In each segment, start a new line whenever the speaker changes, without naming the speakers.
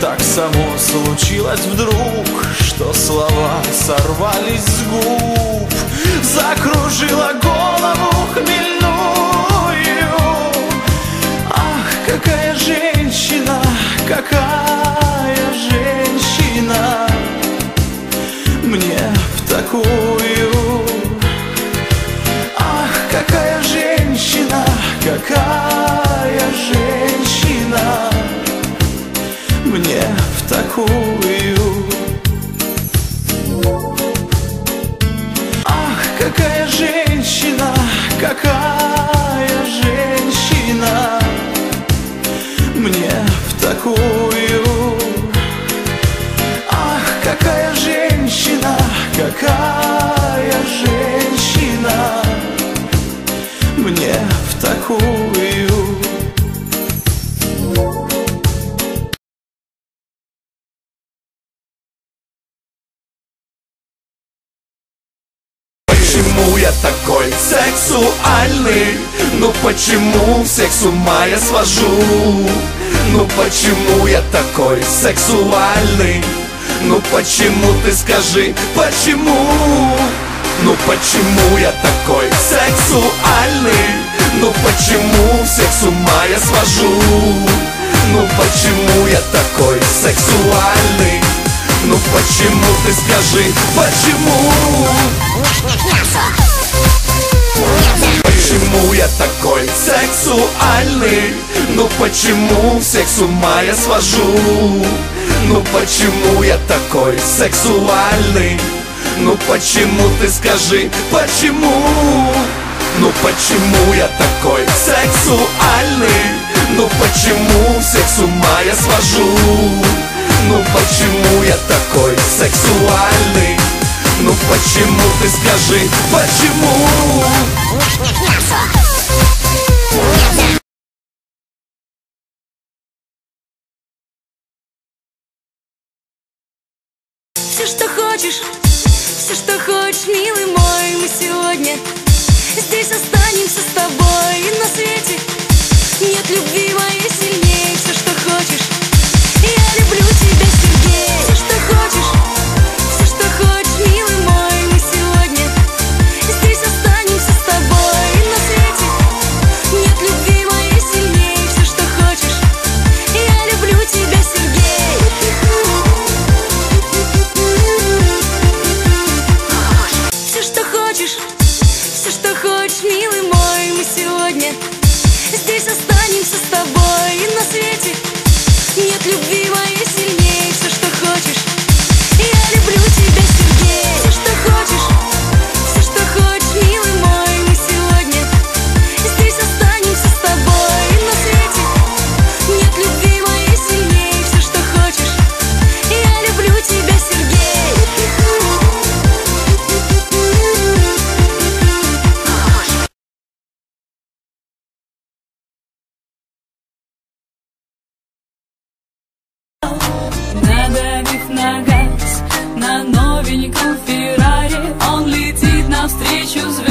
Так само случилось вдруг, что слова сорвались с губ Закружила голову хмельную. Ах, какая женщина, какая женщина! Мне в такую. Ах, какая женщина, какая какая женщина, какая женщина? Мне в такую. Ах, какая женщина, какая женщина? Мне в такую
Почему я такой сексуальный? Ну почему всех с ума я свожу? Ну почему я такой сексуальный? Ну почему ты скажи, почему? Ну почему я такой сексуальный? Ну почему всех с ума я свожу? Ну почему я такой сексуальный? Ну почему ты скажи, почему? Почему я такой сексуальный? Ну почему всех с ума я свожу? Ну почему я такой сексуальный? Ну почему ты скажи, почему? Ну почему я такой сексуальный? Ну почему всех с ума я свожу? Ну почему я такой сексуальный? Ну почему ты скажи, почему?
Все, что хочешь, все, что хочешь, милый мой, мы сегодня здесь останемся с тобой и на свете
новеньком Феррари. Он летит навстречу звездам,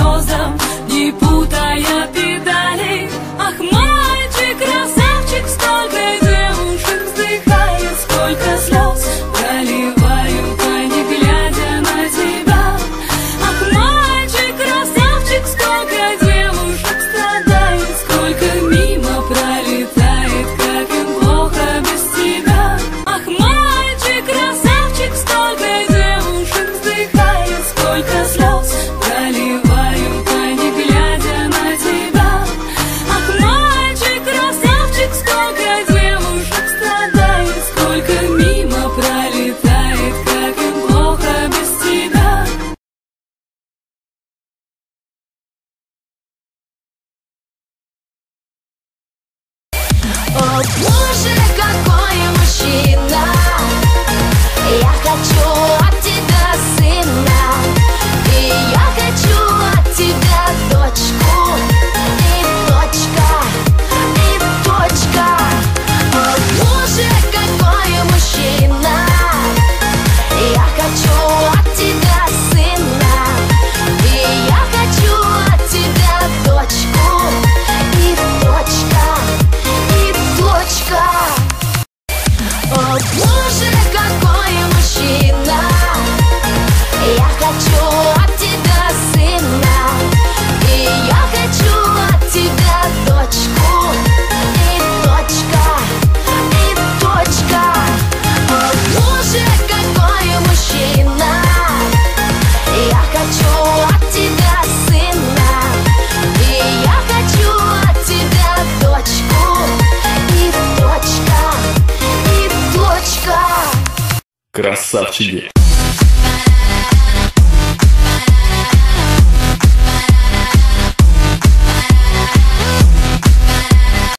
out.
Красавчики.